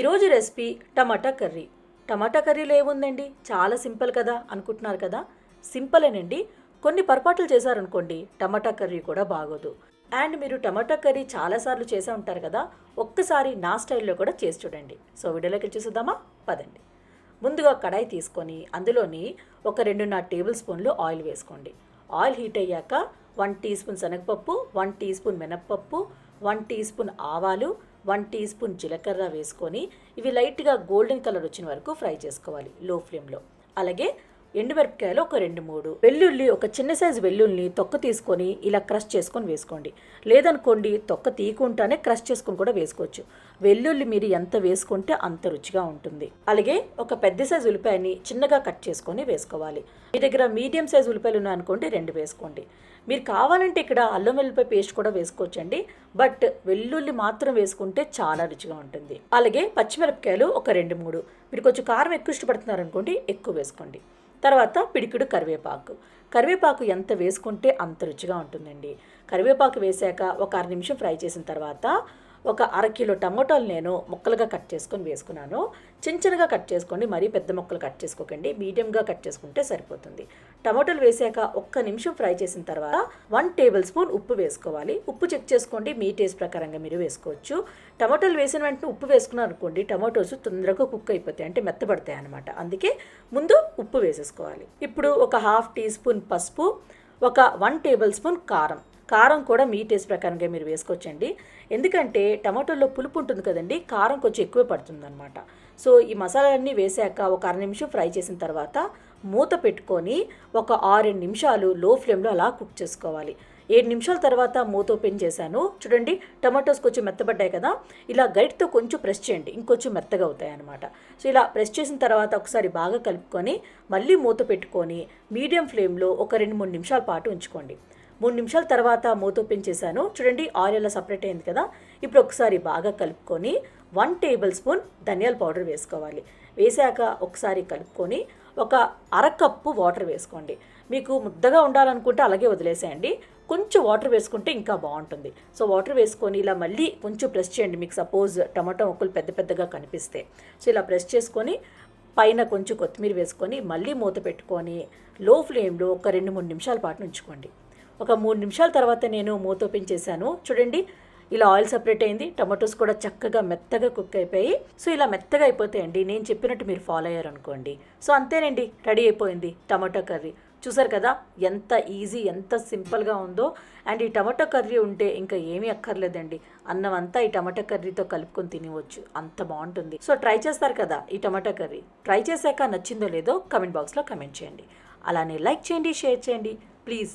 ఈరోజు రెసిపీ టమాటా కర్రీ. టమాటా కర్రీలో ఏముందండి? చాలా సింపుల్ కదా అనుకుంటున్నారు కదా? సింపులేనండి. కొన్ని పొరపాట్లు చేశారనుకోండి టమాటా కర్రీ కూడా బాగోదు. అండ్ మీరు టమాటా కర్రీ చాలాసార్లు చేసే ఉంటారు కదా ఒక్కసారి నా స్టైల్లో కూడా చేసి చూడండి. సో వీడియోలోకి చూద్దామా పదండి. ముందుగా కడాయి తీసుకొని అందులోని ఒక రెండున్నర టేబుల్ స్పూన్లు ఆయిల్ వేసుకోండి. ఆయిల్ హీట్ అయ్యాక వన్ టీ స్పూన్ శనగపప్పు వన్ టీ స్పూన్ మినప్పప్పు వన్ టీ స్పూన్ ఆవాలు వన్ టీ స్పూన్ జీలకర్ర వేసుకొని ఇవి లైట్గా గోల్డెన్ కలర్ వచ్చిన వరకు ఫ్రై చేసుకోవాలి లో ఫ్లేమ్లో. అలాగే ఎండుమిరపకాయలు ఒక రెండు మూడు. వెల్లుల్లి ఒక చిన్న సైజు వెల్లుల్లిని తొక్క తీసుకొని ఇలా క్రష్ చేసుకొని వేసుకోండి. లేదనుకోండి తొక్క తీయకుండానే క్రష్ చేసుకొని కూడా వేసుకోవచ్చు. వెల్లుల్లి మీరు ఎంత వేసుకుంటే అంత రుచిగా ఉంటుంది. అలాగే ఒక పెద్ద సైజు ఉల్లిపాయని చిన్నగా కట్ చేసుకొని వేసుకోవాలి. మీ దగ్గర మీడియం సైజు ఉల్లిపాయలు ఉన్నాయనుకోండి రెండు వేసుకోండి. మీరు కావాలంటే ఇక్కడ అల్లం వెల్లిపాయ పేస్ట్ కూడా వేసుకోవచ్చండి. బట్ వెల్లుల్లి మాత్రం వేసుకుంటే చాలా రుచిగా ఉంటుంది. అలాగే పచ్చిమిరపకాయలు ఒక రెండు మూడు. మీరు కొంచెం కారం ఎక్కువ ఇష్టపడుతున్నారు అనుకోండి ఎక్కువ వేసుకోండి. తర్వాత పిడికిడు కరివేపాకు. కరివేపాకు ఎంత వేసుకుంటే అంత రుచిగా ఉంటుందండి. కరివేపాకు వేసాక ఒక అర నిమిషం ఫ్రై చేసిన తర్వాత ఒక అర కిలో టమోటాలు నేను ముక్కలుగా కట్ చేసుకొని వేసుకున్నాను. చిన్న చిన్నగా కట్ చేసుకోండి మరీ పెద్ద ముక్కలు కట్ చేసుకోకండి. మీడియంగా కట్ చేసుకుంటే సరిపోతుంది. టమోటాలు వేసాక ఒక్క నిమిషం ఫ్రై చేసిన తర్వాత వన్ టేబుల్ స్పూన్ ఉప్పు వేసుకోవాలి. ఉప్పు చెక్ చేసుకోండి. మీ టేస్ట్ ప్రకారంగా మీరు వేసుకోవచ్చు. టమాటోలు వేసిన వెంటనే ఉప్పు వేసుకున్నారు అనుకోండి టమాటోస్ తొందరగా కుక్ అయిపోతాయి. అంటే మెత్తబడతాయి అనమాట అందుకే ముందు ఉప్పు వేసేసుకోవాలి. ఇప్పుడు ఒక హాఫ్ టీ స్పూన్ పసుపు ఒక వన్ టేబుల్ స్పూన్ కారం. కారం కూడా మీ టేస్ట్ ప్రకారంగా మీరు వేసుకోవచ్చండి. ఎందుకంటే టమాటోలో పులుపు ఉంటుంది కదండి కారం కొంచెం ఎక్కువ పడుతుంది అనమాట సో ఈ మసాలాలన్నీ వేసాక ఒక అర నిమిషం ఫ్రై చేసిన తర్వాత మూత పెట్టుకొని ఒక ఆరు నిమిషాలు లో ఫ్లేమ్లో అలా కుక్ చేసుకోవాలి. ఏడు నిమిషాల తర్వాత మూత ఓపెన్ చేశాను. చూడండి టమాటోస్ కొంచెం మెత్తబడ్డాయి కదా ఇలా గైడ్తో కొంచెం ప్రెస్ చేయండి. ఇంకొంచెం మెత్తగా అవుతాయి అనమాట సో ఇలా ప్రెస్ చేసిన తర్వాత ఒకసారి బాగా కలుపుకొని మళ్ళీ మూత పెట్టుకొని మీడియం ఫ్లేమ్లో ఒక రెండు మూడు నిమిషాల పాటు ఉంచుకోండి. మూడు నిమిషాల తర్వాత మూత ఓపెన్ చేశాను చూడండి ఆయిల్ ఎలా సపరేట్ అయింది కదా. ఇప్పుడు ఒకసారి బాగా కలుపుకొని వన్ టేబుల్ స్పూన్ ధనియాల పౌడర్ వేసుకోవాలి. వేసాక ఒకసారి కలుపుకొని ఒక అరకప్పు వాటర్ వేసుకోండి. మీకు ముద్దగా ఉండాలనుకుంటే అలాగే వదిలేసేయండి. కొంచెం వాటర్ వేసుకుంటే ఇంకా బాగుంటుంది. సో వాటర్ వేసుకొని ఇలా మళ్ళీ కొంచెం ప్రెస్ చేయండి. మీకు సపోజ్ టమాటో ముక్కలు పెద్ద పెద్దగా కనిపిస్తే. సో ఇలా ప్రెస్ చేసుకొని పైన కొంచెం కొత్తిమీర వేసుకొని మళ్ళీ మూత పెట్టుకొని లో ఫ్లేమ్లో ఒక రెండు మూడు నిమిషాల పాటు ఉంచుకోండి. ఒక మూడు నిమిషాల తర్వాత నేను మూత ఓపెన్ చేశాను. చూడండి ఇలా ఆయిల్ సపరేట్ అయింది. టమాటోస్ కూడా చక్కగా మెత్తగా కుక్ అయిపోయి సో ఇలా మెత్తగా అయిపోతాయండి. నేను చెప్పినట్టు మీరు ఫాలో అయ్యారు అనుకోండి. సో అంతేనండి రెడీ అయిపోయింది టమాటో కర్రీ. చూసారు కదా ఎంత ఈజీ ఎంత సింపుల్గా ఉందో. అండ్ ఈ టమాటో కర్రీ ఉంటే ఇంకా ఏమీ అక్కర్లేదండి. అన్నం అంతా ఈ టమాటో కర్రీతో కలుపుకొని తినవచ్చు. అంత బాగుంటుంది. సో ట్రై చేస్తారు కదా ఈ టమాటో కర్రీ. ట్రై చేశాక నచ్చిందో లేదో కమెంట్ బాక్స్లో కమెంట్ చేయండి. అలానే లైక్ చేయండి షేర్ చేయండి. ప్లీజ్.